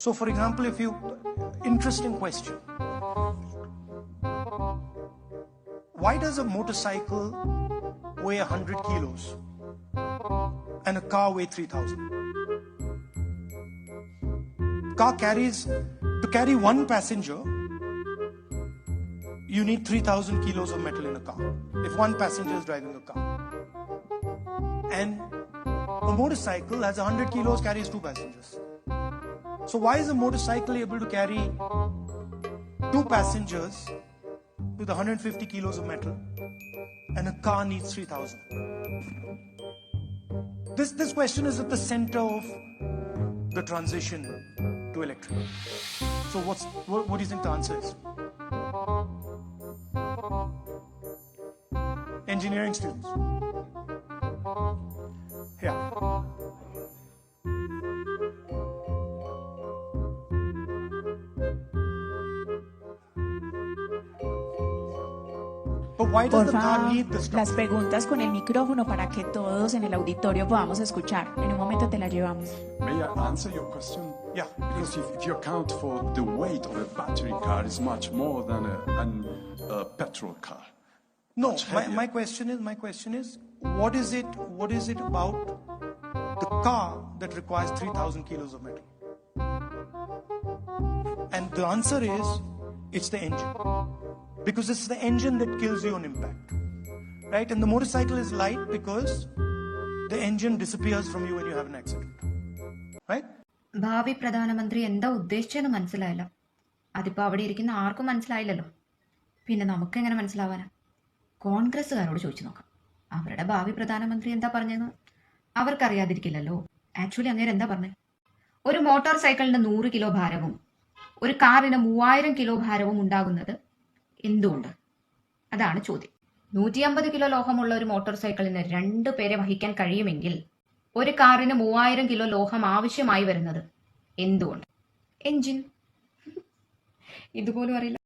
So, for example, if you, interesting question. Why does a motorcycle weigh 100 kilos and a car weigh 3000? Car carries, to carry one passenger, you need 3000 kilos of metal in a car. If one passenger is driving a car. And a motorcycle has 100 kilos, carries two passengers. So why is a motorcycle able to carry two passengers with 150 kilos of metal and a car needs 3000? This, this question is at the center of the transition to electric. So what's, what, what do you think the answer is? Engineering students. But why does the car Porfa, need this las preguntas con el micrófono para que todos en el auditorio podamos escuchar. En un momento te la llevamos. May I answer your question? Yeah. Because if, if you account for the weight of a battery car is much more than a, an, a petrol car. No, my, my question is my question is what is it what is it about the car that requires 3000 kilos of metal? And the answer is it's the engine. Because it's the engine that kills you on impact. Right? And the motorcycle is light because the engine disappears from you when you have an accident. Right? ഭാവി പ്രധാനമന്ത്രി എന്താ ഉദ്ദേശിച്ചതെന്ന് മനസ്സിലായില്ല അതിപ്പോ അവിടെ ഇരിക്കുന്ന ആർക്കും മനസ്സിലായില്ലല്ലോ പിന്നെ നമുക്ക് എങ്ങനെ മനസ്സിലാവാനാ കോൺഗ്രസ്സുകാരോട് ചോദിച്ചു നോക്കാം അവരുടെ ഭാവി പ്രധാനമന്ത്രി എന്താ പറഞ്ഞതെന്ന് അവർക്കറിയാതിരിക്കില്ലല്ലോ ആക്ച്വലി അങ്ങേര് എന്താ പറഞ്ഞത് ഒരു മോട്ടോർ സൈക്കിളിന് നൂറ് കിലോ ഭാരവും ഒരു കാറിന് മൂവായിരം കിലോ ഭാരവും ഉണ്ടാകുന്നത് എന്തുകൊണ്ട്? അതാണ് ചോദ്യം. നൂറ്റി അമ്പത് കിലോ ലോഹമുള്ള ഒരു മോട്ടോർ സൈക്കിളിന് രണ്ടു പേരെ വഹിക്കാൻ കഴിയുമെങ്കിൽ ഒരു കാറിന് മൂവായിരം കിലോ ലോഹം ആവശ്യമായി വരുന്നത് എന്തുകൊണ്ട്? എഞ്ചിൻ ഇതുപോലും അറിയില്ല.